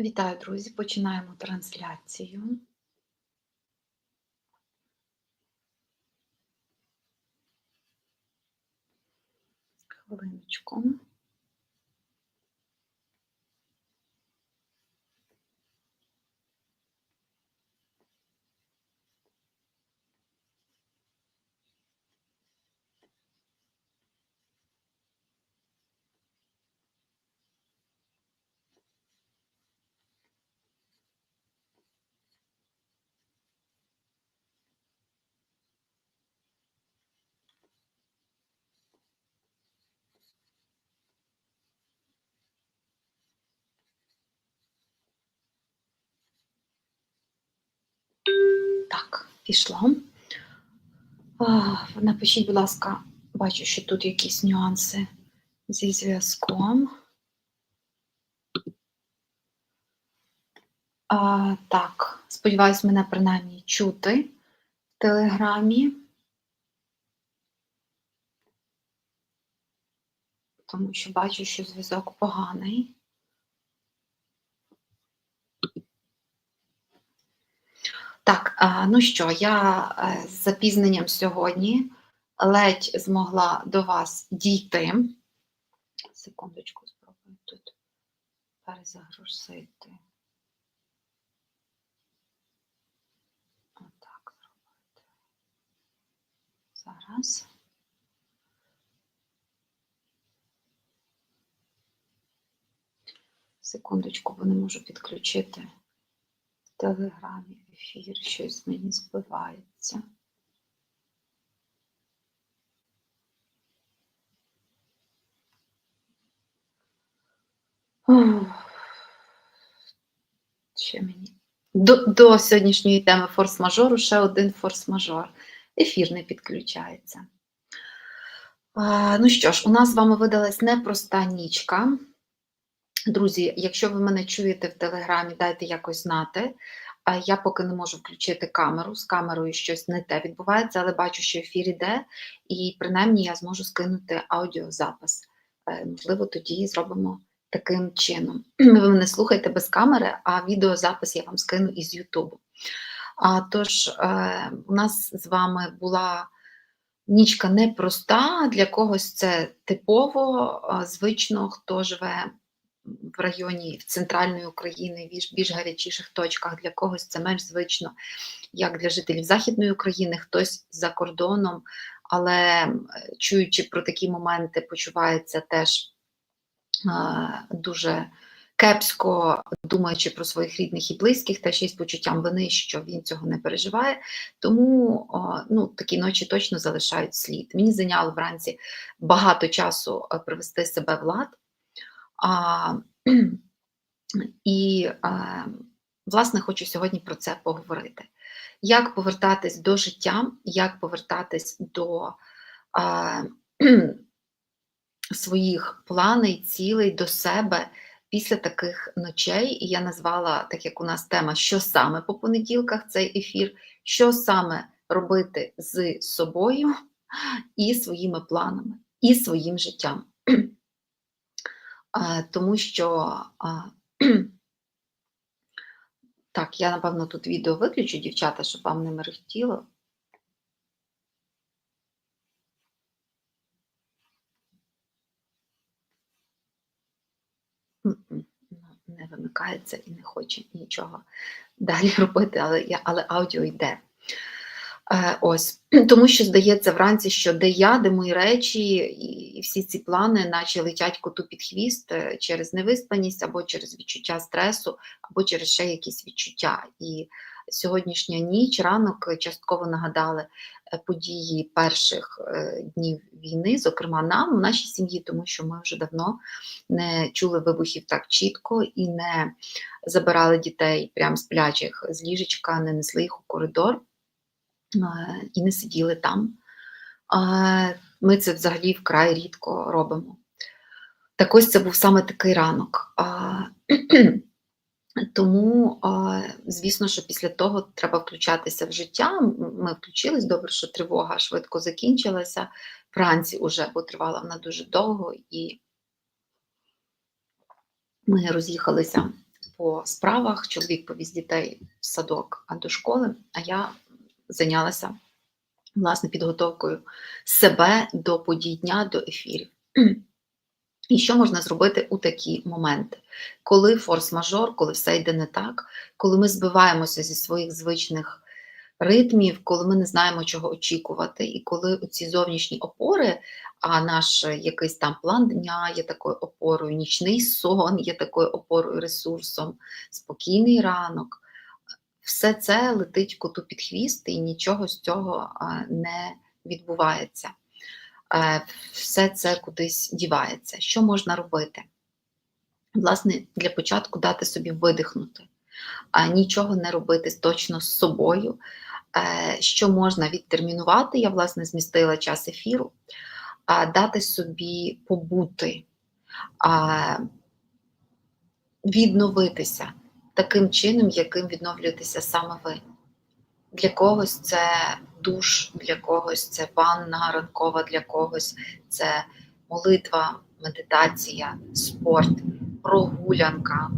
Вітаю, друзі! Починаємо трансляцію. Хвилиночку. Так, пішла. Напишіть, будь ласка, бачу, що тут якісь нюанси зі зв'язком. Так, сподіваюсь, мене принаймні чути в Телеграмі. Тому що бачу, що зв'язок поганий. Так, ну що, я е, з запізненням сьогодні ледь змогла до вас дійти. Секундочку, спробую тут перезагрузити. Отак зробити. Зараз. Секундочку, бо не можу підключити телеграмі ефір, щось мені збивається. Ще мені. До, до сьогоднішньої теми форс-мажору ще один форс-мажор. Ефір не підключається. Ну що ж, у нас з вами видалась непроста нічка. Друзі, якщо ви мене чуєте в Телеграмі, дайте якось знати. Я поки не можу включити камеру, з камерою щось не те відбувається, але бачу, що ефір іде, і принаймні я зможу скинути аудіозапис. Е, Можливо, тоді зробимо таким чином. Ви мене слухаєте без камери, а відеозапис я вам скину із Ютубу. Тож, е, у нас з вами була нічка непроста, для когось це типово, звично, хто живе в районі в центральної України, в більш, гарячіших точках, для когось це менш звично, як для жителів Західної України, хтось за кордоном, але е, чуючи про такі моменти, почувається теж е, дуже кепсько, думаючи про своїх рідних і близьких, та ще з почуттям вини, що він цього не переживає. Тому о, ну, такі ночі точно залишають слід. Мені зайняло вранці багато часу е, привести себе в лад. А, І, а, власне, хочу сьогодні про це поговорити. Як повертатись до життя, як повертатись до а, своїх планів, цілей, до себе після таких ночей. І я назвала, так як у нас тема, що саме по понеділках цей ефір, що саме робити з собою і своїми планами, і своїм життям. Тому що так, я, напевно, тут відео виключу, дівчата, щоб вам не мерехтіло. Не вимикається і не хоче нічого далі робити, але але аудіо йде. Е, ось, тому що здається вранці, що де я, де мої речі, і всі ці плани, наче летять коту під хвіст е, через невиспаність, або через відчуття стресу, або через ще якісь відчуття. І сьогоднішня ніч, ранок частково нагадали е, події перших днів війни, зокрема нам, у нашій сім'ї, тому що ми вже давно не чули вибухів так чітко і не забирали дітей прямо з плячих з ліжечка, не несли їх у коридор і не сиділи там. Ми це взагалі вкрай рідко робимо. Так ось це був саме такий ранок. Тому, звісно, що після того треба включатися в життя. Ми включились, добре, що тривога швидко закінчилася. Вранці вже, бо тривала вона дуже довго, і ми роз'їхалися по справах, чоловік повіз дітей в садок до школи, а я зайнялася власне підготовкою себе до подій дня, до ефірів. І що можна зробити у такі моменти, коли форс-мажор, коли все йде не так, коли ми збиваємося зі своїх звичних ритмів, коли ми не знаємо, чого очікувати, і коли ці зовнішні опори, а наш якийсь там план дня є такою опорою, нічний сон є такою опорою, ресурсом, спокійний ранок, все це летить коту під хвіст, і нічого з цього не відбувається. Е, все це кудись дівається. Що можна робити? Власне, для початку дати собі видихнути, нічого не робити точно з собою. Е, що можна відтермінувати, я, власне, змістила час ефіру, дати собі побути, відновитися таким чином, яким відновлюєтеся саме ви. Для когось це душ, для когось це ванна ранкова, для когось це молитва, медитація, спорт, прогулянка,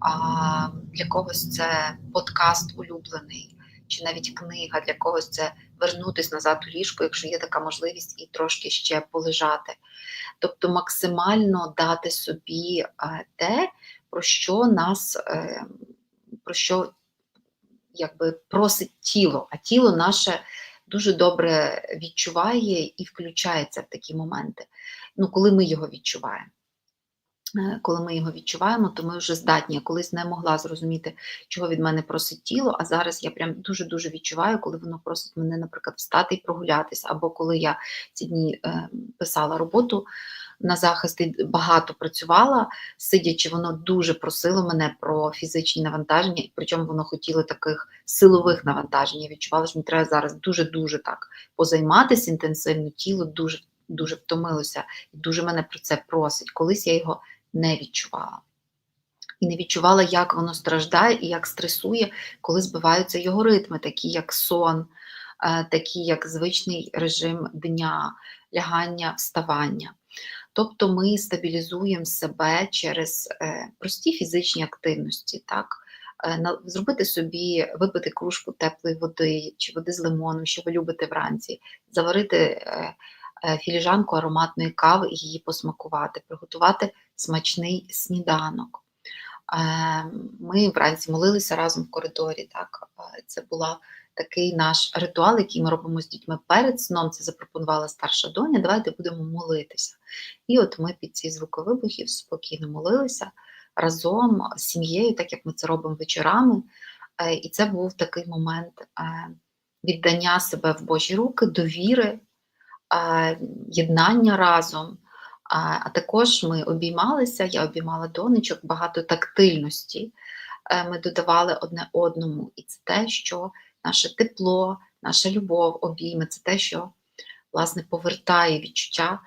а для когось це подкаст улюблений, чи навіть книга, для когось це вернутися назад у ліжко, якщо є така можливість, і трошки ще полежати. Тобто максимально дати собі те, про що нас, е, про що якби просить тіло, а тіло наше дуже добре відчуває і включається в такі моменти. Ну, коли ми його відчуваємо. Е, коли ми його відчуваємо, то ми вже здатні. Я колись не могла зрозуміти, чого від мене просить тіло, а зараз я прям дуже-дуже відчуваю, коли воно просить мене, наприклад, встати і прогулятися, або коли я ці дні е, писала роботу на захист і багато працювала, сидячи, воно дуже просило мене про фізичні навантаження, і причому воно хотіло таких силових навантажень. Я відчувала, що мені треба зараз дуже-дуже так позайматися інтенсивно, тіло дуже дуже втомилося і дуже мене про це просить. Колись я його не відчувала. І не відчувала, як воно страждає і як стресує, коли збиваються його ритми, такі як сон, е, такі як звичний режим дня, лягання, вставання. Тобто ми стабілізуємо себе через е, прості фізичні активності. так? Е, зробити собі, випити кружку теплої води чи води з лимоном, що ви любите вранці, заварити філіжанку ароматної кави і її посмакувати, приготувати смачний сніданок. Ми вранці молилися разом в коридорі. Так? Це була такий наш ритуал, який ми робимо з дітьми перед сном. Це запропонувала старша доня. Давайте будемо молитися. І от ми під ці звуки вибухів спокійно молилися разом з сім'єю, так як ми це робимо вечорами. Е, і це був такий момент е, віддання себе в Божі руки, довіри, е, єднання разом. А також ми обіймалися, я обіймала донечок, багато тактильності ми додавали одне одному. І це те, що наше тепло, наша любов, обійми це те, що власне повертає відчуття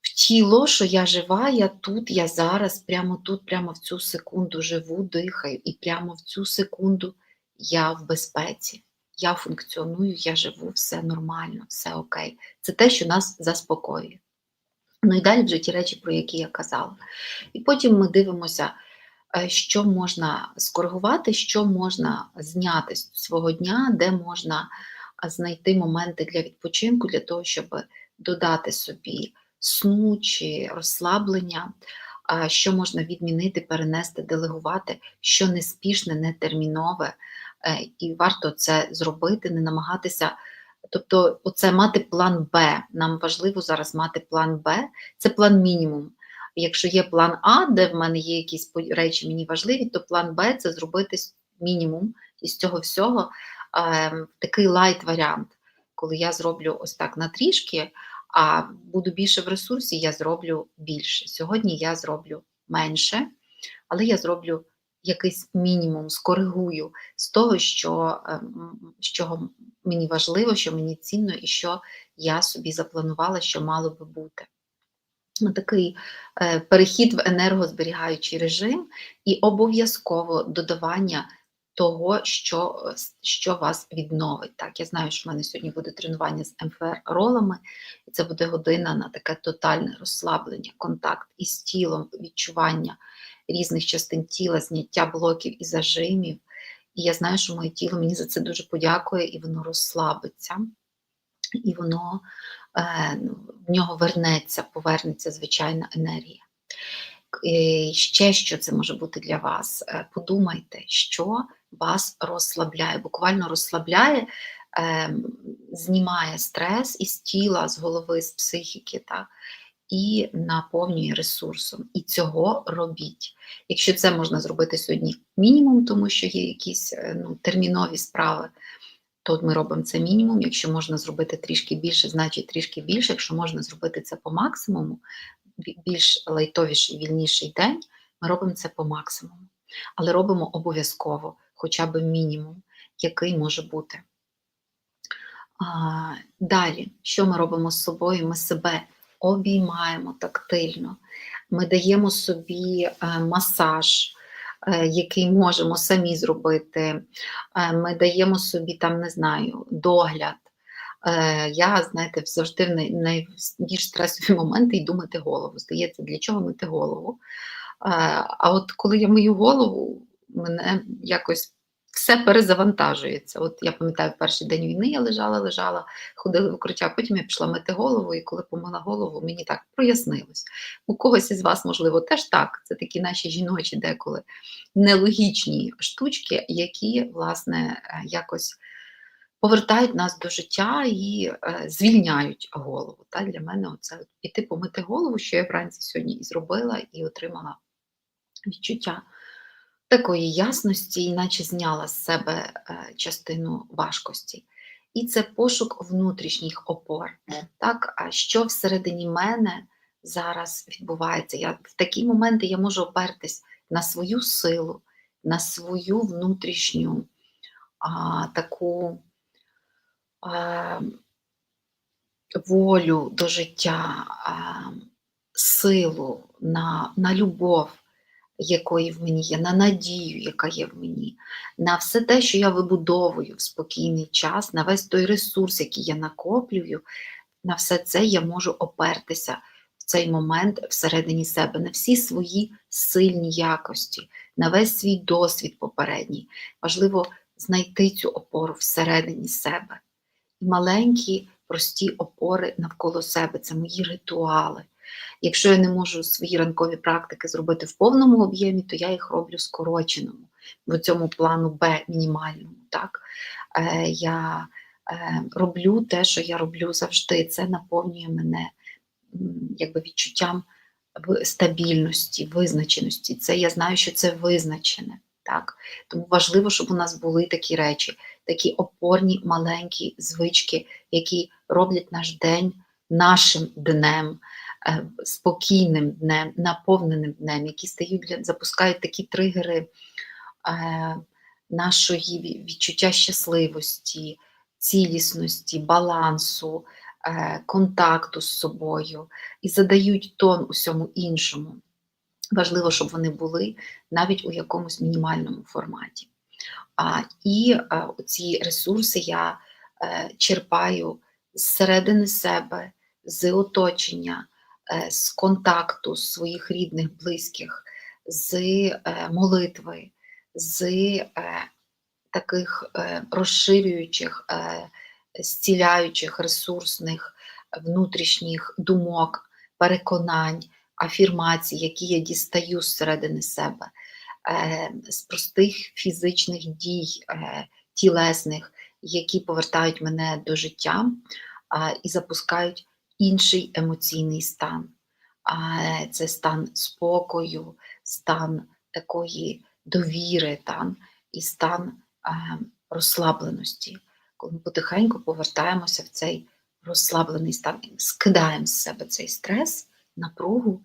в тіло, що я жива, я тут, я зараз, прямо тут, прямо в цю секунду живу, дихаю, і прямо в цю секунду я в безпеці. Я функціоную, я живу, все нормально, все окей. Це те, що нас заспокоює. Ну і далі вже ті речі, про які я казала. І потім ми дивимося. Е, що можна скоригувати, що можна зняти з свого дня, де можна знайти моменти для відпочинку, для того, щоб додати собі сну чи розслаблення, що можна відмінити, перенести, делегувати, що неспішне, нетермінове, е, і варто це зробити, не намагатися. Тобто, оце мати план Б. Нам важливо зараз мати план Б, це план мінімум. Якщо є план А, де в мене є якісь речі мені важливі, то план Б це зробити мінімум із цього всього е, такий лайт-варіант, коли я зроблю ось так на трішки, а буду більше в ресурсі, я зроблю більше. Сьогодні я зроблю менше, але я зроблю якийсь мінімум, скоригую з того, що, е, що мені важливо, що мені цінно і що я собі запланувала, що мало би бути такий е, перехід в енергозберігаючий режим і обов'язково додавання того, що що вас відновить. Так, Я знаю, що в мене сьогодні буде тренування з МФР-ролами, і це буде година на таке тотальне розслаблення, контакт із тілом, відчування різних частин тіла, зняття блоків і зажимів. І я знаю, що моє тіло мені за це дуже подякує, і воно розслабиться, і воно в нього вернеться, повернеться звичайна енергія. І ще що це може бути для вас? Е, Подумайте, що вас розслабляє, буквально розслабляє, е, знімає стрес із тіла, з голови, з психіки, так? і наповнює ресурсом. І цього робіть. Якщо це можна зробити сьогодні мінімум, тому що є якісь е, ну, термінові справи, то ми робимо це мінімум. Якщо можна зробити трішки більше, значить трішки більше. Якщо можна зробити це по максимуму, більш лайтовіший, вільніший день, ми робимо це по максимуму. Але робимо обов'язково, хоча б мінімум, який може бути. Далі, що ми робимо з собою? Ми себе обіймаємо тактильно, ми даємо собі е, масаж, який можемо самі зробити. Е, Ми даємо собі там, не знаю, догляд. Е, Я, знаєте, завжди в найбільш стресові моменти йду мити голову. Здається, для чого мити голову? Е, А от коли я мию голову, мене якось все перезавантажується. От я пам'ятаю, перший день війни я лежала, лежала, ходили в укриття, потім я пішла мити голову, і коли помила голову, мені так прояснилось. У когось із вас, можливо, теж так. Це такі наші жіночі деколи нелогічні штучки, які, власне, е, якось повертають нас до життя і е, звільняють голову. Та для мене от піти помити голову, що я вранці сьогодні і зробила, і отримала відчуття такої ясності, іначе зняла з себе е, частину важкості. І це пошук внутрішніх опор. Так, а що всередині мене зараз відбувається? Я, в такі моменти я можу опертись на свою силу, на свою внутрішню а, таку а, волю до життя, а, силу, на, на любов, якої в мені є, на надію, яка є в мені, на все те, що я вибудовую в спокійний час, на весь той ресурс, який я накоплюю, на все це я можу опертися в цей момент всередині себе, на всі свої сильні якості, на весь свій досвід попередній. Важливо знайти цю опору всередині себе. І маленькі, прості опори навколо себе це мої ритуали. Якщо я не можу свої ранкові практики зробити в повному об'ємі, то я їх роблю скороченому, в цьому плану Б мінімальному. Так? Е, я е, роблю те, що я роблю завжди. Це наповнює мене якби, відчуттям стабільності, визначеності. Це я знаю, що це визначене. Так? Тому важливо, щоб у нас були такі речі, такі опорні маленькі звички, які роблять наш день нашим днем, спокійним днем, наповненим днем, які стають для запускають такі тригери е, нашої відчуття щасливості, цілісності, балансу, е, контакту з собою і задають тон усьому іншому. Важливо, щоб вони були навіть у якомусь мінімальному форматі. А, і е, ці ресурси я е, черпаю зсередини себе, з оточення, е, з контакту з своїх рідних, близьких, з е, молитви, з е, таких е, розширюючих, е, зціляючих, ресурсних, внутрішніх думок, переконань, афірмацій, які я дістаю зсередини себе, е, з простих фізичних дій, е, тілесних, які повертають мене до життя і запускають інший емоційний стан. Це стан спокою, стан такої довіри там, і стан розслабленості. Коли ми потихеньку повертаємося в цей розслаблений стан, скидаємо з себе цей стрес, напругу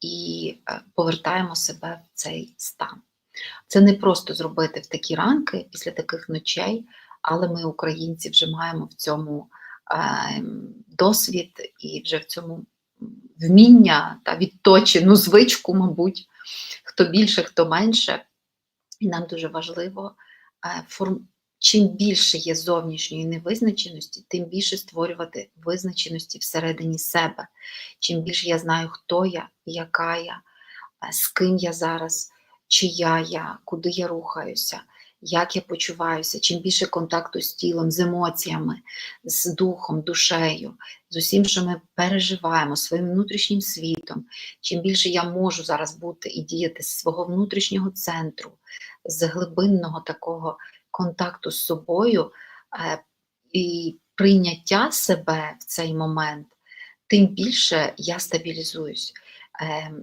і е, повертаємо себе в цей стан. Це не просто зробити в такі ранки після таких ночей, але ми, українці, вже маємо в цьому досвід і вже в цьому вміння та відточену звичку, мабуть, хто більше, хто менше. І нам дуже важливо, е, форм... чим більше є зовнішньої невизначеності, тим більше створювати визначеності всередині себе. Чим більше я знаю, хто я, яка я, е, з ким я зараз, чия я, куди я рухаюся, як я почуваюся, чим більше контакту з тілом, з емоціями, з духом, душею, з усім, що ми переживаємо, своїм внутрішнім світом, чим більше я можу зараз бути і діяти з свого внутрішнього центру, з глибинного такого контакту з собою е, і прийняття себе в цей момент, тим більше я стабілізуюсь. Ем,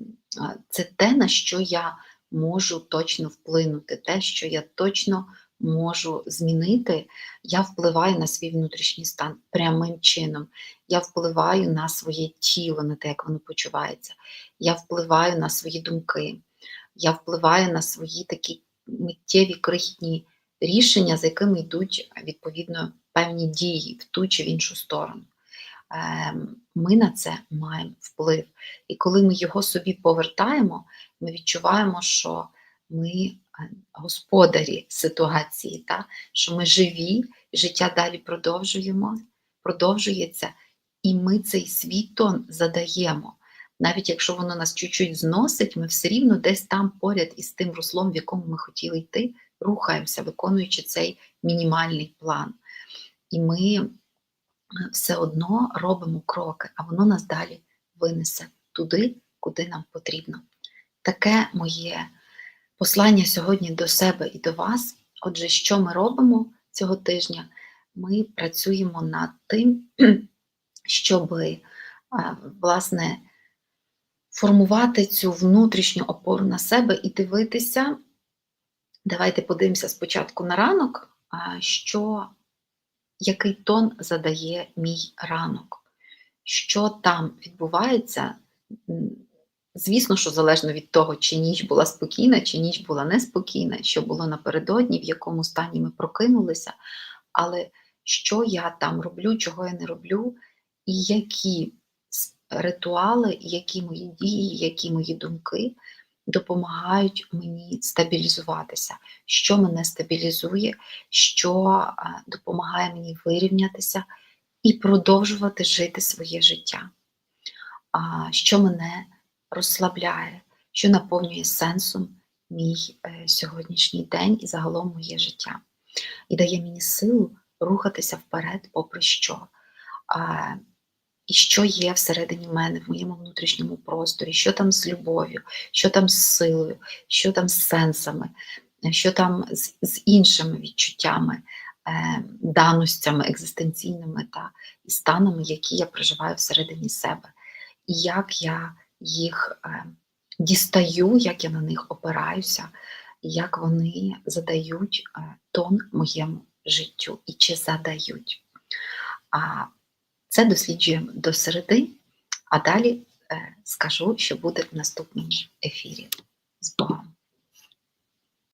Це те, на що я можу точно вплинути, те, що я точно можу змінити, я впливаю на свій внутрішній стан прямим чином. Я впливаю на своє тіло, на те, як воно почувається. Я впливаю на свої думки, я впливаю на свої такі миттєві крихітні рішення, за якими йдуть відповідно певні дії в ту чи в іншу сторону. Ем, Ми на це маємо вплив. І коли ми його собі повертаємо, ми відчуваємо, що ми е, господарі ситуації, та? що ми живі, життя далі продовжуємо, продовжується, і ми цей свій тон задаємо. Навіть якщо воно нас чуть-чуть зносить, ми все рівно десь там поряд із тим руслом, в якому ми хотіли йти, рухаємося, виконуючи цей мінімальний план. І ми все одно робимо кроки, а воно нас далі винесе туди, куди нам потрібно. Таке моє послання сьогодні до себе і до вас. Отже, що ми робимо цього тижня? Ми працюємо над тим, щоб власне формувати цю внутрішню опору на себе і дивитися. Давайте подивимося спочатку на ранок, що який тон задає мій ранок, що там відбувається. Звісно, що залежно від того, чи ніч була спокійна, чи ніч була неспокійна, що було напередодні, в якому стані ми прокинулися, але що я там роблю, чого я не роблю, і які ритуали, які мої дії, які мої думки допомагають мені стабілізуватися, що мене стабілізує, що допомагає мені вирівнятися і продовжувати жити своє життя, що мене розслабляє, що наповнює сенсом мій е, сьогоднішній день і загалом моє життя. І дає мені силу рухатися вперед, попри що і що є всередині мене, в моєму внутрішньому просторі, що там з любов'ю, що там з силою, що там з сенсами, що там з, з іншими відчуттями, е, даностями екзистенційними та і станами, які я проживаю всередині себе, і як я їх е, дістаю, як я на них опираюся, як вони задають е, тон моєму життю і чи задають. А це досліджуємо до середи, а далі е, скажу, що буде в наступному ефірі. З Богом!